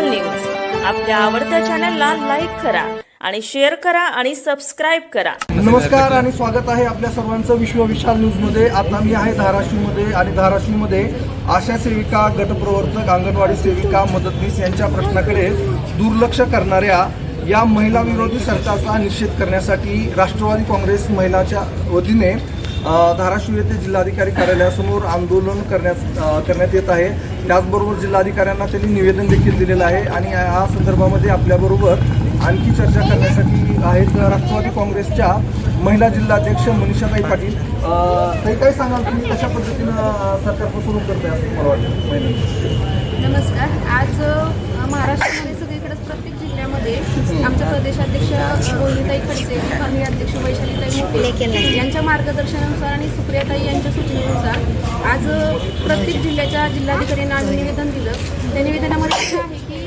विशाल news आपल्या आवडत्या चॅनलला लाईक करा आणि शेअर करा आणि सबस्क्राईब करा. नमस्कार आणि स्वागत आहे आपल्या सर्वांचं विश्व विशाल न्यूजमध्ये आता मी आहे धाराशिवमध्ये आणि धाराशिवमध्ये आशा सेविका गटप्रवर्तक अंगणवाडी सेविका मदतनीस यांच्या प्रश्नाकडे दुर्लक्ष करणाऱ्या या महिला विरोधी सरकारचा निषेध करण्यासाठी राष्ट्रवादी काँग्रेस महिलाच्या वतीने धाराशिव येथे जिल्हाधिकारी कार्यालयासमोर आंदोलन करण्यास करण्यात येत आहे. त्याचबरोबर जिल्हाधिकाऱ्यांना त्यांनी निवेदन देखील दिलेलं आहे आणि या संदर्भामध्ये आपल्याबरोबर आणखी चर्चा करण्यासाठी आहेत राष्ट्रवादी काँग्रेसच्या महिला जिल्हाध्यक्ष मनीषाताई पाटील. ते काय सांगाल तुम्ही? कशा पद्धतीनं सरकार फसवणूक करते असं मला वाटतं? नमस्कार. आज महाराष्ट्रामध्ये जिल्ह्यामध्ये आमच्या प्रदेशाध्यक्ष अ, खडसे स्थानिक अध्यक्ष वैशालीताई मोठे यांच्या मार्गदर्शनानुसार आणि सुप्रियाताई यांच्या सूचनेनुसार आज प्रत्येक जिल्ह्याच्या जिल्हाधिकाऱ्यांना आम्ही निवेदन दिलं. त्या निवेदनामध्ये असं आहे की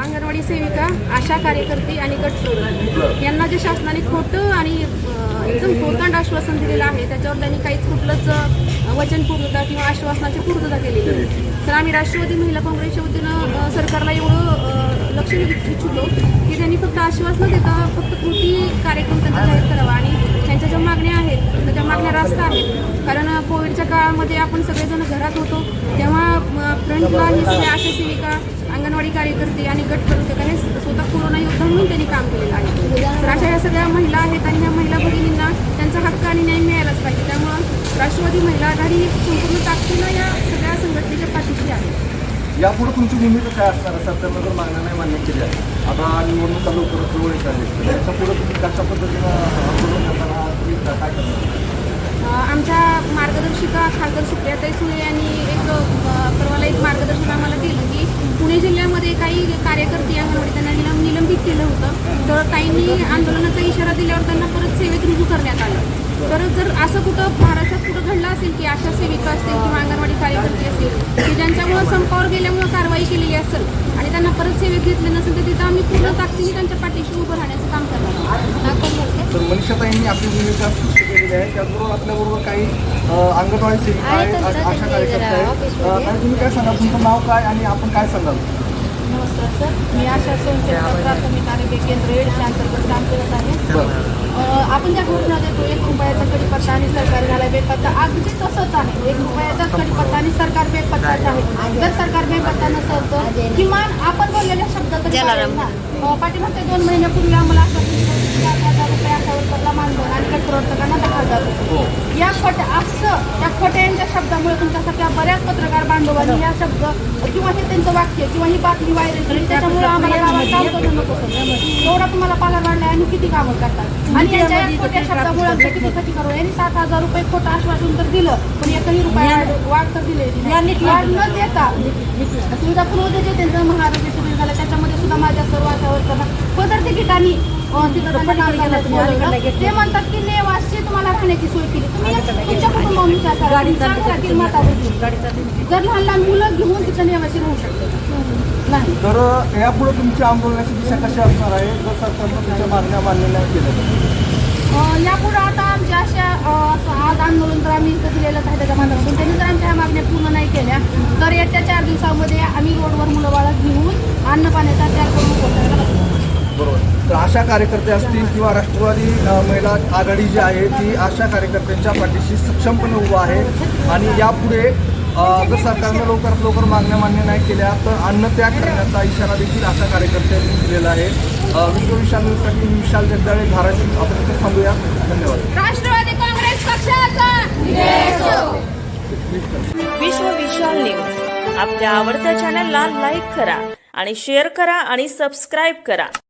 अंगणवाडी सेविका आशा कार्यकर्ती आणि गटप्रवर्तक यांना जे शासनाने खोटं आणि एकदम टोकांड आश्वासन दिलेलं आहे त्याच्यावर त्यांनी काहीच कुठलंच वचन वचनपूर्तता किंवा आश्वासनाची पूर्तता केलेली तर आम्ही राष्ट्रवादी महिला काँग्रेसच्या वतीनं सरकारला एवढं लक्ष इच्छितो की त्यांनी फक्त आश्वासन न देता फक्त कृती कार्यक्रम त्यांचा जाहीर करावा. आणि त्यांच्या ज्या मागण्या आहेत त्याच्या मागण्या रास्त आहेत. कारण कोविडच्या काळामध्ये आपण सगळेजण घरात होतो. तेव्हा फ्रंटला ही सगळ्या आशा सेविका अंगणवाडी कार्यकर्ते आणि गट प्रवर्तकाने स्वतः कोरोना योद्धा म्हणून त्यांनी काम केलेलं आहे. तर अशा या सगळ्या महिला आहेत आणि ह्या महिला भगिनींना त्यांचा हक्क आणि न्याय मिळायलाच पाहिजे. त्यामुळं राष्ट्रवादी महिला आघाडी ही संपूर्ण ताकदीनं या सगळ्या संघटनेच्या पाठीशी आहे यापुढे तुमची भूमिका काय असणार? सरकारनं जर मागण्या नाही मान्य केल्या आता निवडणुका लवकर जवळ येत आहेत. तर तुम्ही कशा पद्धतीनं आंदोलन करताना तुम्ही काय करणार? आमच्या मार्गदर्शिका खासदार सुप्रियाताई सुळे यांनी एक परवाला एक मार्गदर्शन आम्हाला केलं की पुणे जिल्ह्यामध्ये काही कार्यकर्ते अंगणवाडी त्यांना निलंब निलंबित केलं होतं. तर ताईंनी आंदोलनाचा इशारा दिल्यावर त्यांना परत सेवेत रुजू करण्यात आलं. तर जर असं कुठं महाराष्ट्रात कुठं घडलं असेल की आशा सेविका असतील किंवा अंगणवाडी कार्यकर्ते असतील की ज्यांच्यामुळं संपावर गेल्यामुळं कारवाई केलेली असेल आणि त्यांना परत सेवेत घेतले नसेल तर तिथं आम्ही पूर्ण ताकदीने त्यांच्या पाठीशी उभं राहण्याचं काम करणार आहोत. तर मनीषाताईंनी आपली भूमिका स्पष्ट केलेली आहे. त्याचबरोबर आपल्याबरोबर काही अ, अंगणवाडी सेविका आहेत आ- आशा कार्यकर्ते आहेत. अ, ताई, तुम्ही काय सांगाल? तुमचं नाव काय आणि आपण काय सांगाल? नमस्कार सर. मी आशा सोनसेवा प्राथमिक आरोग्य केंद्र एडच्या अंतर्गत काम करत आहे बरं अ, आपण ज्या घोषणा देतो एक रुपयाचा कडीपत्ता आणि सरकार झाला बेपत्ता. अगदी तसंच आहे. एक रुपयाचा कडीपत्ता आणि सरकार बेपत्ताच आहे. जर सरकार बेपत्ता नसेल तर किमान आपण बोललेल्या शब्द तरी पाळेल ना. अ, पाठीमागच्या दोन महिन्यापूर्वी आम्हाला असं सात हजार रुपये अशा वर्करला मानधन आणि कटप्रवर्तकांना दहा हजार रुपये या खोट्या असं त्या खोट्यांच्या शब्दामुळे तुमच्यासारख्या बऱ्याच पत्रकार बांधवांनी या शब्द किंवा हे त्यांचं वाक्य किंवा ही बातमी व्हायरल केली त्याच्यामुळे आम्हाला गावात काम नको एवढा तुम्हाला पगार वाढलाय आणि किती कामं करतात. आणि यांच्या खोट्या शब्दामुळे आमच्या किती खर्च करू? यांनी सात हजार रुपये खोटं आश्वासन तर दिलं पण एकही रुपया वाढ तर दिले वाढ न देता तुळजापूरमध्ये जे त्यांचं महाआरोग्य शिबिर झालं त्याच्यामध्ये सुद्धा माझ्या सर्व वर्करना पदर तिकिटांनी अं, तिथं. ते म्हणतात की तुम्हाला राहण्याची सोय केली. तुम्ही तुमच्या कुटुंबावर विचार करा. तुमच्या घरातील मातावरती. जर लहान लहान मुलं घेऊन तिथं नेवासी राहू शकतात. नाही. तर यापुढे तुमच्या आंदोलनाची दिशा कशी असणार आहे? जर सरकारनं तुमच्या मागण्या मान्य नाही केल्या तर अं, यापुढे आता आमच्या अशा अं, असं आज आंदोलन तर आम्ही इथं दिलेलं आहे त्याच्या माध्यमातून. त्यांनी जर आमच्या ह्या मागण्या पूर्ण नाही केल्या. तर येत्या चार दिवसामध्ये आम्ही रोडवर मुलं बाळं घेऊन अन्न अशा कार्यकर्ते असतील किंवा राष्ट्रवादी महिला आघाडी जी आहे ती अशा कार्यकर्त्यांच्या पाठीशी सक्षमपणे उभं आहे. आणि यापुढे अ, जर सरकारनं लवकरात लवकर मागण्या मान्य नाही केल्या तर अन्नत्याग करण्याचा इशारा देखील अशा कार्यकर्त्यांनी दिलेला आहे. विश्व विशाल न्यूजसाठी मी विशाल जगदाळे धाराशिव आपण थांबूया. धन्यवाद. राष्ट्रवादी काँग्रेस पक्षाचा विश्व विशाल न्यूज. आपल्या आवडत्या चॅनलला लाईक करा आणि शेअर करा आणि सबस्क्राईब करा.